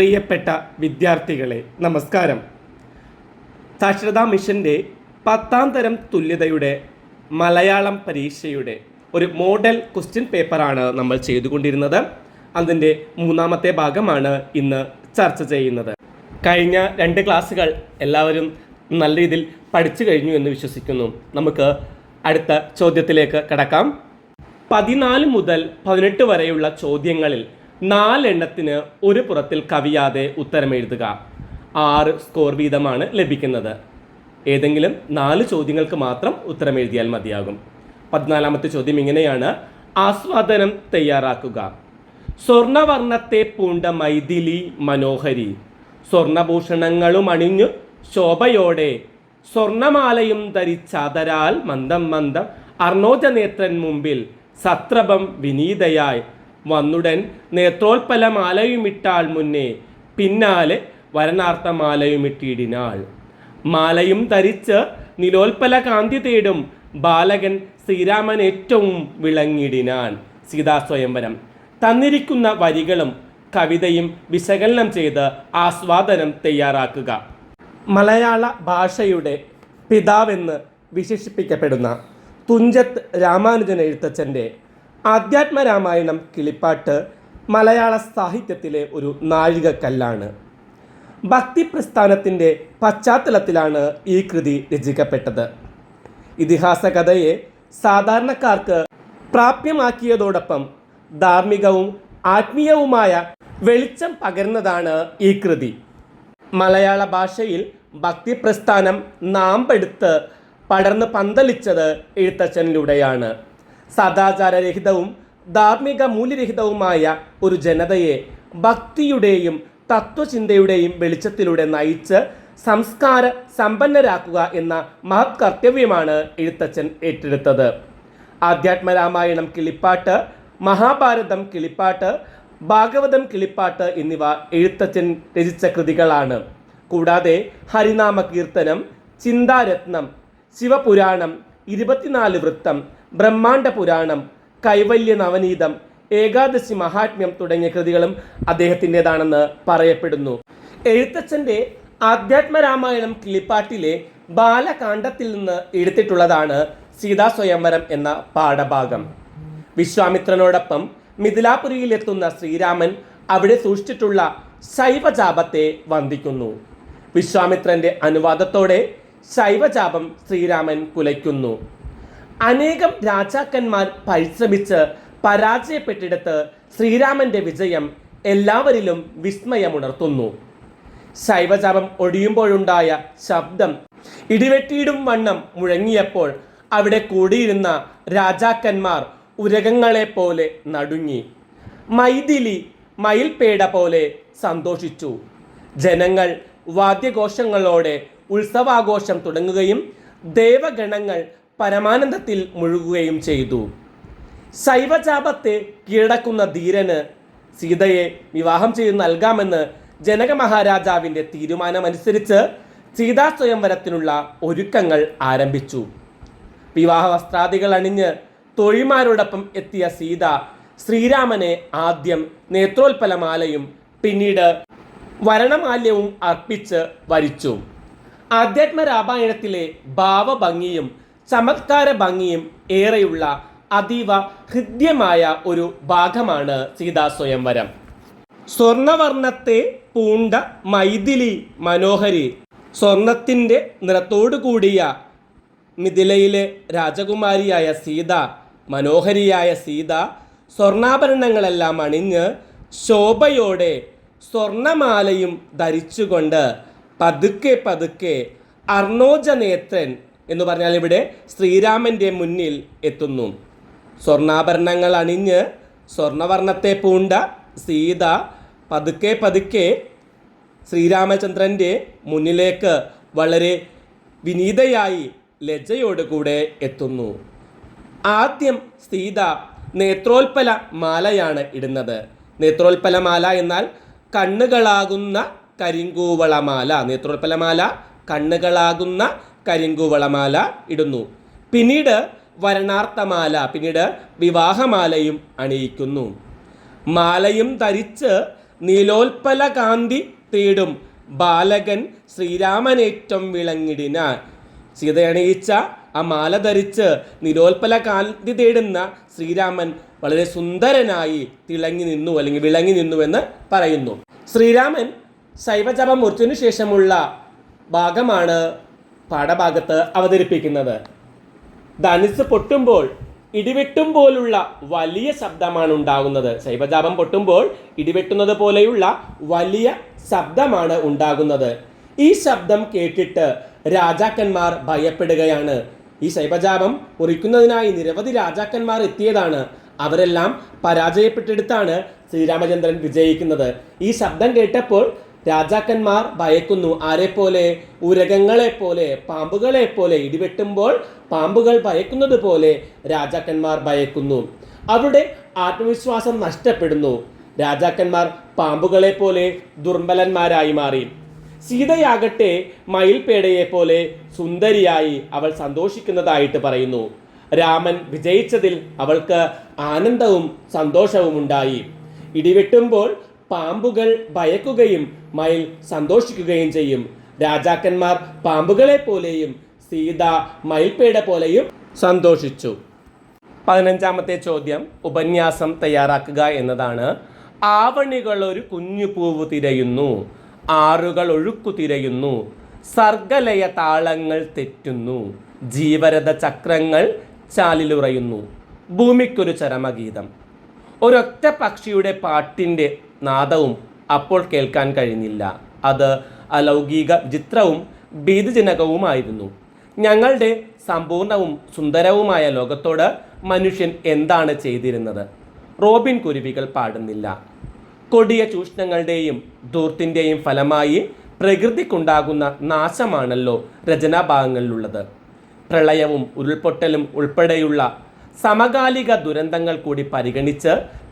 പ്രിയപ്പെട്ട വിദ്യാർത്ഥികളെ നമസ്കാരം. സാക്ഷരതാ മിഷന്റെ പത്താം തരം തുല്യതയുടെ മലയാളം പരീക്ഷയുടെ ഒരു മോഡൽ ക്വസ്റ്റ്യൻ പേപ്പറാണ് നമ്മൾ ചെയ്തുകൊണ്ടിരുന്നത്. അതിന്റെ മൂന്നാമത്തെ ഭാഗമാണ് ഇന്ന് ചർച്ച ചെയ്യുന്നത്. കഴിഞ്ഞ രണ്ട് ക്ലാസ്സുകൾ എല്ലാവരും നല്ല രീതിയിൽ പഠിച്ചു കഴിഞ്ഞു എന്ന് വിശ്വസിക്കുന്നു. നമുക്ക് അടുത്ത ചോദ്യത്തിലേക്ക് കടക്കാം. പതിനാല് മുതൽ പതിനെട്ട് വരെയുള്ള ചോദ്യങ്ങളിൽ നാലെണ്ണത്തിന് ഒരു പുറത്തിൽ കവിയാതെ ഉത്തരമെഴുതുക. ആറ് സ്കോർ വീതമാണ് ലഭിക്കുന്നത്. ഏതെങ്കിലും നാല് ചോദ്യങ്ങൾക്ക് മാത്രം ഉത്തരം എഴുതിയാൽ മതിയാകും. പതിനാലാമത്തെ ചോദ്യം ഇങ്ങനെയാണ്. ആസ്വാദനം തയ്യാറാക്കുക. സ്വർണവർണത്തെ പൂണ്ട മൈഥിലി മനോഹരി. സ്വർണഭൂഷണങ്ങളും അണിഞ്ഞു ശോഭയോടെ സ്വർണമാലയും ധരിച്ചാതരാൽ മന്ദം മന്ദം. അർണോജനേത്രൻ മുമ്പിൽ സത്രപം വിനീതയായി വന്നുടൻ നേത്രോൽപ്പലമാലയുമിട്ടാൾ മുന്നേ പിന്നാലെ വരനാർത്ഥമാലയുമിട്ടിടിനാൾ മാലയും ധരിച്ച് നിലോൽപ്പല കാന്തി തേടും ബാലകൻ ശ്രീരാമൻ ഏറ്റവും വിളങ്ങിടിനാൻ സീതാസ്വയംവരം തന്നിരിക്കുന്ന വരികളും കവിതയും വിശകലനം ചെയ്ത് ആസ്വാദനം തയ്യാറാക്കുക. മലയാള ഭാഷയുടെ പിതാവെന്ന് വിശേഷിപ്പിക്കപ്പെടുന്ന തുഞ്ചത്ത് രാമാനുജൻ എഴുത്തച്ഛന്റെ ആധ്യാത്മരാമായണം കിളിപ്പാട്ട് മലയാള സാഹിത്യത്തിലെ ഒരു നാഴികക്കല്ലാണ്. ഭക്തി പ്രസ്ഥാനത്തിന്റെ പശ്ചാത്തലത്തിലാണ് ഈ കൃതി രചിക്കപ്പെട്ടത്. ഇതിഹാസ കഥയെ സാധാരണക്കാർക്ക് പ്രാപ്യമാക്കിയതോടൊപ്പം ധാർമ്മികവും ആത്മീയവുമായ വെളിച്ചം പകരുന്നതാണ് ഈ കൃതി. മലയാള ഭാഷയിൽ ഭക്തി പ്രസ്ഥാനം നാമ്പെടുത്ത് പടർന്ന് പന്തലിച്ചത് എഴുത്തച്ഛനിലൂടെയാണ്. സദാചാരരഹിതവും ധാർമ്മിക മൂല്യരഹിതവുമായ ഒരു ജനതയെ ഭക്തിയുടെയും തത്വചിന്തയുടെയും വെളിച്ചത്തിലൂടെ നയിച്ച് സംസ്കാര സമ്പന്നരാക്കുക എന്ന മഹത് കർത്തവ്യമാണ് എഴുത്തച്ഛൻ ഏറ്റെടുത്തത്. ആധ്യാത്മരാമായണം കിളിപ്പാട്ട് മഹാഭാരതം കിളിപ്പാട്ട് ഭാഗവതം കിളിപ്പാട്ട് എന്നിവ എഴുത്തച്ഛൻ രചിച്ച കൃതികളാണ്. കൂടാതെ ഹരിനാമ കീർത്തനം ചിന്താരത്നം ശിവപുരാണം ഇരുപത്തിനാല് വൃത്തം ബ്രഹ്മാണ്ഡ പുരാണം കൈവല്യ നവനീതം ഏകാദശി മഹാത്മ്യം തുടങ്ങിയ കൃതികളും അദ്ദേഹത്തിന്റെതാണെന്ന് പറയപ്പെടുന്നു. എഴുത്തച്ഛന്റെ ആധ്യാത്മരാമായണം കിളിപ്പാട്ടിലെ ബാലകാന്ഡത്തിൽ നിന്ന് എടുത്തിട്ടുള്ളതാണ് സീതാ സ്വയംവരം എന്ന പാഠഭാഗം. വിശ്വാമിത്രനോടൊപ്പം മിഥിലാപുരിയിലെത്തുന്ന ശ്രീരാമൻ അവിടെ സൂക്ഷിച്ചിട്ടുള്ള ശൈവജാപത്തെ വന്ദിക്കുന്നു. വിശ്വാമിത്രന്റെ അനുവാദത്തോടെ ശൈവജാപം ശ്രീരാമൻ കുലയ്ക്കുന്നു. അനേകം രാജാക്കന്മാർ പരിശ്രമിച്ച് പരാജയപ്പെട്ടിടത്ത് ശ്രീരാമന്റെ വിജയം എല്ലാവരിലും വിസ്മയമുണർത്തുന്നു. ശൈവജാപം ഒടിയുമ്പോഴുണ്ടായ ശബ്ദം ഇടിവെട്ടിയിടും വണ്ണം മുഴങ്ങിയപ്പോൾ അവിടെ കൂടിയിരുന്ന രാജാക്കന്മാർ ഉരകങ്ങളെ പോലെ നടുങ്ങി. മൈഥിലി മയിൽപേട പോലെ സന്തോഷിച്ചു. ജനങ്ങൾ വാദ്യഘോഷങ്ങളോടെ ഉത്സവാഘോഷം തുടങ്ങുകയും ദേവഗണങ്ങൾ പരമാനന്ദത്തിൽ മുഴുകുകയും ചെയ്തു. ശൈവചാപത്തെ കീഴടക്കുന്ന ധീരന് സീതയെ വിവാഹം ചെയ്ത് നൽകാമെന്ന് ജനക മഹാരാജാവിന്റെ തീരുമാനമനുസരിച്ച് സീതാ സ്വയംവരത്തിനുള്ള ഒരുക്കങ്ങൾ ആരംഭിച്ചു. വിവാഹ വസ്ത്രാദികൾ അണിഞ്ഞ് തൊഴിമാരോടൊപ്പം എത്തിയ സീത ശ്രീരാമനെ ആദ്യം നേത്രോൽപ്പലമാലയും പിന്നീട് വരണമാല്യവും അർപ്പിച്ച് വരിച്ചു. ആധ്യാത്മ രാമായണത്തിലെ ഭാവഭംഗിയും ചമത്കാര ഭംഗിയും ഏറെയുള്ള അതീവ ഹൃദ്യമായ ഒരു ഭാഗമാണ് സീതാ സ്വയംവരം. സ്വർണവർണത്തെ പൂണ്ട മൈഥിലി മനോഹരി സ്വർണത്തിന്റെ നിറത്തോടു കൂടിയ മിഥിലയിലെ രാജകുമാരിയായ സീത മനോഹരിയായ സീത സ്വർണാഭരണങ്ങളെല്ലാം അണിഞ്ഞ് ശോഭയോടെ സ്വർണമാലയും ധരിച്ചുകൊണ്ട് പതുക്കെ പതുക്കെ അർണോജനേത്രൻ എന്ന് പറഞ്ഞാൽ ഇവിടെ ശ്രീരാമന്റെ മുന്നിൽ എത്തുന്നു. സ്വർണാഭരണങ്ങൾ അണിഞ്ഞ് സ്വർണവർണത്തെ പൂണ്ട സീത പതുക്കെ പതുക്കെ ശ്രീരാമചന്ദ്രന്റെ മുന്നിലേക്ക് വളരെ വിനീതയായി ലജ്ജയോടുകൂടെ എത്തുന്നു. ആദ്യം സീത നേത്രോൽപ്പല മാലയാണ് ഇടുന്നത്. നേത്രോൽപ്പല മാല എന്നാൽ കണ്ണുകളാകുന്ന കരിങ്കൂവളമാല നേത്രോൽപ്പലമാല കണ്ണുകളാകുന്ന കരിങ്കൂവളമാല ഇടുന്നു. പിന്നീട് വരണാർത്ഥമാല പിന്നീട് വിവാഹമാലയും അണിയിക്കുന്നു. മാലയും ധരിച്ച് നീലോൽപ്പല കാന്തി തേടും ബാലകൻ ശ്രീരാമനേറ്റം വിളങ്ങിടിനാൻ. സീതയണിയിച്ച ആ മാല ധരിച്ച് നിരോൽപ്പല കാന്തി തേടുന്ന ശ്രീരാമൻ വളരെ സുന്ദരനായി തിളങ്ങി നിന്നു അല്ലെങ്കിൽ വിളങ്ങി നിന്നു എന്ന് പറയുന്നു. ശ്രീരാമൻ ശൈവജപം മുറിച്ചതിനു ശേഷമുള്ള ഭാഗമാണ് പാഠഭാഗത്ത് അവതരിപ്പിക്കുന്നത്. ധനുസ് പൊട്ടുമ്പോൾ ഇടിവെട്ടും പോലുള്ള വലിയ ശബ്ദമാണ് ഉണ്ടാകുന്നത്. ശൈവജാപം പൊട്ടുമ്പോൾ ഇടിവെട്ടുന്നത് പോലെയുള്ള വലിയ ശബ്ദമാണ് ഉണ്ടാകുന്നത്. ഈ ശബ്ദം കേട്ടിട്ട് രാജാക്കന്മാർ ഭയപ്പെടുകയാണ്. ഈ ശൈവജാപം മുറിക്കുന്നതിനായി നിരവധി രാജാക്കന്മാർ എത്തിയതാണ്. അവരെല്ലാം പരാജയപ്പെട്ടെടുത്താണ് ശ്രീരാമചന്ദ്രൻ വിജയിക്കുന്നത്. ഈ ശബ്ദം കേട്ടപ്പോൾ രാജാക്കന്മാർ ഭയക്കുന്നു. ആരെപ്പോലെ? പാമ്പുകളെ പോലെ ഇടിവെട്ടുമ്പോൾ പാമ്പുകൾ ഭയക്കുന്നത് പോലെ രാജാക്കന്മാർ ഭയക്കുന്നു. അവരുടെ ആത്മവിശ്വാസം നഷ്ടപ്പെടുന്നു. രാജാക്കന്മാർ പാമ്പുകളെ പോലെ ദുർബലന്മാരായി മാറി. സീതയാകട്ടെ മയിൽപേടയെ പോലെ സുന്ദരിയായി അവൾ സന്തോഷിക്കുന്നതായിട്ട് പറയുന്നു. രാമൻ വിജയിച്ചതിൽ അവൾക്ക് ആനന്ദവും സന്തോഷവും ഉണ്ടായി ഇടിവെട്ടുമ്പോൾ പാമ്പുകൾ ഭയക്കുകയും മയിൽ സന്തോഷിക്കുകയും ചെയ്യും. രാജാക്കന്മാർ പാമ്പുകളെ പോലെയും സീത മയിൽപേട പോലെയും സന്തോഷിച്ചു. പതിനഞ്ചാമത്തെ ചോദ്യം ഉപന്യാസം തയ്യാറാക്കുക എന്നതാണ്. ആവണികൾ ഒരു കുഞ്ഞു പൂവ് തിരയുന്നു. ആറുകൾ ഒഴുക്കു തിരയുന്നു. സർഗലയ താളങ്ങൾ തെറ്റുന്നു. ജീവരഥ ചക്രങ്ങൾ ചാലിലുറയുന്നു. ഭൂമിക്കൊരു ചരമഗീതം. ഒരൊറ്റ പക്ഷിയുടെ പാട്ടിന്റെ നാദവും അപ്പോൾ കേൾക്കാൻ കഴിഞ്ഞില്ല. അത് അലൗകിക വിചിത്രവും ഭീതിജനകവുമായിരുന്നു. ഞങ്ങളുടെ സമ്പൂർണവും സുന്ദരവുമായ ലോകത്തോട് മനുഷ്യൻ എന്താണ് ചെയ്തിരുന്നത്? റോബിൻ കുരുവികൾ പാടുന്നില്ല. കൊടിയ ചൂഷണങ്ങളുടെയും ദൂർത്തിന്റെയും ഫലമായി പ്രകൃതിക്കുണ്ടാകുന്ന നാശമാണല്ലോ രചനാഭാഗങ്ങളിലുള്ളത്. പ്രളയവും ഉരുൾപൊട്ടലും ഉൾപ്പെടെയുള്ള സമകാലിക ദുരന്തങ്ങൾ കൂടി പരിഗണിച്ച്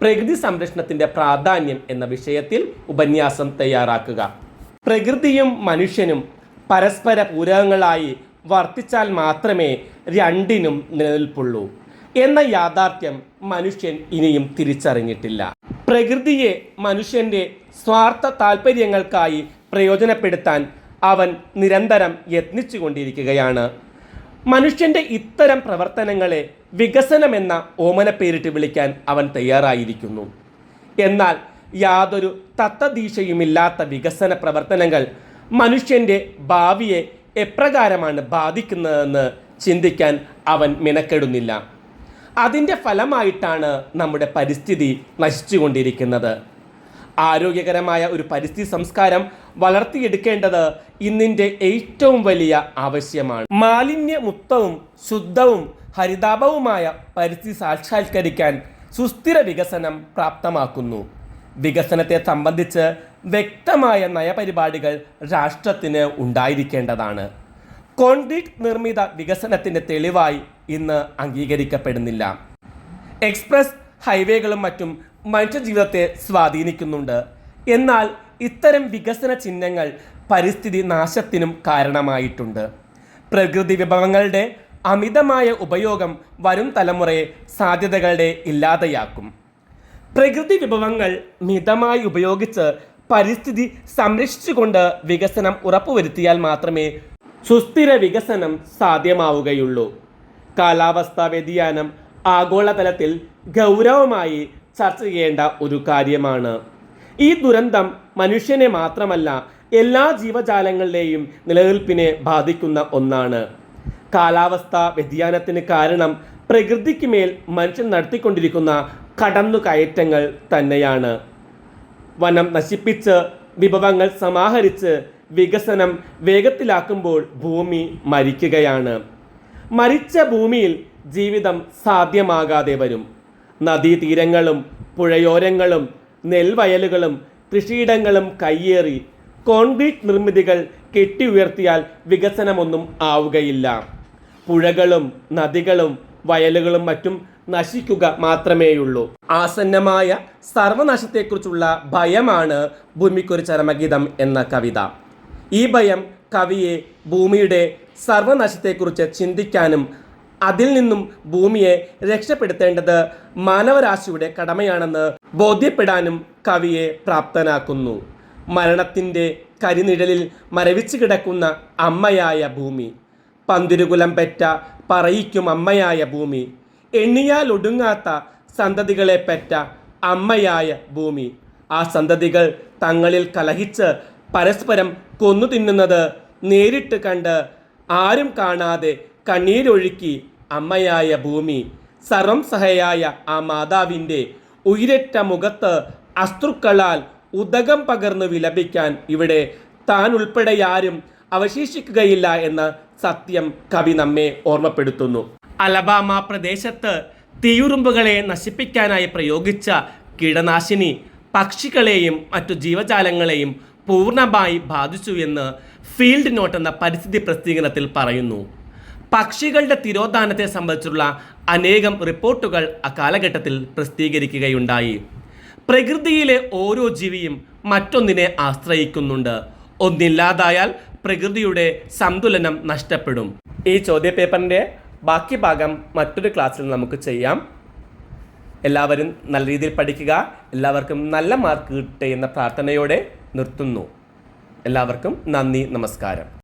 പ്രകൃതി സംരക്ഷണത്തിന്റെ പ്രാധാന്യം എന്ന വിഷയത്തിൽ ഉപന്യാസം തയ്യാറാക്കുക. പ്രകൃതിയും മനുഷ്യനും പരസ്പര പൂരകങ്ങളായി വർത്തിച്ചാൽ മാത്രമേ രണ്ടിനും നിലനിൽപ്പുള്ളൂ എന്ന യാഥാർത്ഥ്യം മനുഷ്യൻ ഇനിയും തിരിച്ചറിഞ്ഞിട്ടില്ല. പ്രകൃതിയെ മനുഷ്യന്റെ സ്വാർത്ഥ താല്പര്യങ്ങൾക്കായി പ്രയോജനപ്പെടുത്താൻ അവൻ നിരന്തരം യത്നിച്ചുകൊണ്ടിരിക്കുകയാണ്. മനുഷ്യന്റെ ഇത്തരം പ്രവർത്തനങ്ങളെ വികസനമെന്ന ഓമന പേരിട്ട് വിളിക്കാൻ അവൻ തയ്യാറായിരിക്കുന്നു. എന്നാൽ യാതൊരു തത്തദീശയുമില്ലാത്ത വികസന പ്രവർത്തനങ്ങൾ മനുഷ്യന്റെ ഭാവിയെ എപ്രകാരമാണ് ബാധിക്കുന്നതെന്ന് ചിന്തിക്കാൻ അവൻ മിനക്കെടുന്നില്ല. അതിന്റെ ഫലമായിട്ടാണ് നമ്മുടെ പരിസ്ഥിതി നശിച്ചുകൊണ്ടിരിക്കുന്നത്. ആരോഗ്യകരമായ ഒരു പരിസ്ഥിതി സംസ്കാരം വളർത്തിയെടുക്കേണ്ടത് ഇന്നിന്റെ ഏറ്റവും വലിയ ആവശ്യമാണ്. മാലിന്യമുക്തവും ശുദ്ധവും ഹരിതാപവുമായ പരിസ്ഥിതി സാക്ഷാത്കരിക്കാൻ സുസ്ഥിര വികസനം പ്രാപ്തമാക്കുന്നു. വികസനത്തെ സംബന്ധിച്ച് വ്യക്തമായ നയപരിപാടികൾ രാഷ്ട്രത്തിന് ഉണ്ടായിരിക്കേണ്ടതാണ്. കോൺക്രീറ്റ് നിർമ്മിത വികസനത്തിന്റെ തെളിവായി ഇന്ന് അംഗീകരിക്കപ്പെടുന്നില്ല. എക്സ്പ്രസ് ഹൈവേകളും മറ്റും മനുഷ്യജീവിതത്തെ സ്വാധീനിക്കുന്നുണ്ട്. എന്നാൽ ഇത്തരം വികസന ചിഹ്നങ്ങൾ പരിസ്ഥിതി നാശത്തിനും കാരണമായിട്ടുണ്ട്. പ്രകൃതി വിഭവങ്ങളുടെ അമിതമായ ഉപയോഗം വരും തലമുറയെ സാധ്യതകളുടെ ഇല്ലാതെയാക്കും. പ്രകൃതി വിഭവങ്ങൾ മിതമായി ഉപയോഗിച്ച് പരിസ്ഥിതി സംരക്ഷിച്ചുകൊണ്ട് വികസനം ഉറപ്പുവരുത്തിയാൽ മാത്രമേ സുസ്ഥിര വികസനം സാധ്യമാവുകയുള്ളൂ. കാലാവസ്ഥാ വ്യതിയാനം ആഗോളതലത്തിൽ ഗൗരവമായി ചർച്ച ചെയ്യേണ്ട ഒരു കാര്യമാണ്. ഈ ദുരന്തം മനുഷ്യനെ മാത്രമല്ല എല്ലാ ജീവജാലങ്ങളുടെയും നിലനിൽപ്പിനെ ബാധിക്കുന്ന ഒന്നാണ്. കാലാവസ്ഥാ വ്യതിയാനത്തിന് കാരണം പ്രകൃതിക്ക് മേൽ മനുഷ്യൻ നടത്തിക്കൊണ്ടിരിക്കുന്ന കടന്നുകയറ്റങ്ങൾ തന്നെയാണ്. വനം നശിപ്പിച്ച് വിഭവങ്ങൾ സമാഹരിച്ച് വികസനം വേഗത്തിലാക്കുമ്പോൾ ഭൂമി മരിക്കുകയാണ്. മരിച്ച ഭൂമിയിൽ ജീവിതം സാധ്യമാകാതെ വരും. നദീതീരങ്ങളും പുഴയോരങ്ങളും നെൽവയലുകളും കൃഷിയിടങ്ങളും കയ്യേറി കോൺക്രീറ്റ് നിർമ്മിതികൾ കെട്ടി ഉയർത്തിയാൽ വികസനമൊന്നും ആവുകയില്ല. പുഴകളും നദികളും വയലുകളും മറ്റും നശിക്കുക മാത്രമേയുള്ളൂ. ആസന്നമായ സർവനാശത്തെക്കുറിച്ചുള്ള ഭയമാണ് ഭൂമിക്കൊരു ചരമഗീതം എന്ന കവിത. ഈ ഭയം കവിയെ ഭൂമിയുടെ സർവനാശത്തെക്കുറിച്ച് ചിന്തിക്കാനും അതിൽ നിന്നും ഭൂമിയെ രക്ഷപ്പെടുത്തേണ്ടത് മാനവരാശിയുടെ കടമയാണെന്ന് ബോധ്യപ്പെടാനും കവിയെ പ്രാപ്തനാക്കുന്നു. മരണത്തിന്റെ കരിനിഴലിൽ മരവിച്ചു കിടക്കുന്ന അമ്മയായ ഭൂമി. പന്തിരുകുലം പെറ്റ പറയിക്കും അമ്മയായ ഭൂമി. എണ്ണിയാൽ ഒടുങ്ങാത്ത സന്തതികളെ പെറ്റ അമ്മയായ ഭൂമി. ആ സന്തതികൾ തങ്ങളിൽ കലഹിച്ച് പരസ്പരം കൊന്നു തിന്നുന്നത് നേരിട്ട് കണ്ട് ആരും കാണാതെ കണ്ണീരൊഴുക്കി അമ്മയായ ഭൂമി. സർവം സഹയായ ആ മാതാവിന്റെ ഉയരറ്റ മുഖത്ത് അസ്ത്രുക്കളാൽ ഉദകം പകർന്നു വിലപിക്കാൻ ഇവിടെ താൻ ഉൾപ്പെടെ ആരും അവശേഷിക്കുകയില്ല എന്ന സത്യം കവി നമ്മെ ഓർമ്മപ്പെടുത്തുന്നു. അലബാമ പ്രദേശത്ത് തീയുറുമ്പുകളെ നശിപ്പിക്കാനായി പ്രയോഗിച്ച കീടനാശിനി പക്ഷികളെയും മറ്റു ജീവജാലങ്ങളെയും പൂർണമായി ബാധിച്ചു എന്ന് ഫീൽഡ് നോട്ട് എന്ന പരിസ്ഥിതി പ്രസിദ്ധീകരണത്തിൽ പറയുന്നു. പക്ഷികളുടെ തിരോധാനത്തെ സംബന്ധിച്ചുള്ള അനേകം റിപ്പോർട്ടുകൾ അക്കാലഘട്ടത്തിൽ പ്രസിദ്ധീകരിക്കുകയുണ്ടായി. പ്രകൃതിയിലെ ഓരോ ജീവിയും മറ്റൊന്നിനെ ആശ്രയിക്കുന്നുണ്ട്. ഒന്നില്ലാതായാൽ പ്രകൃതിയുടെ സന്തുലനം നഷ്ടപ്പെടും. ഈ ചോദ്യപേപ്പറിന്റെ ബാക്കി ഭാഗം മറ്റൊരു ക്ലാസ്സിൽ നമുക്ക് ചെയ്യാം. എല്ലാവരും നല്ല രീതിയിൽ പഠിക്കുക. എല്ലാവർക്കും നല്ല മാർക്ക് കിട്ടുക എന്ന പ്രാർത്ഥനയോടെ നിർത്തുന്നു. എല്ലാവർക്കും നന്ദി നമസ്കാരം.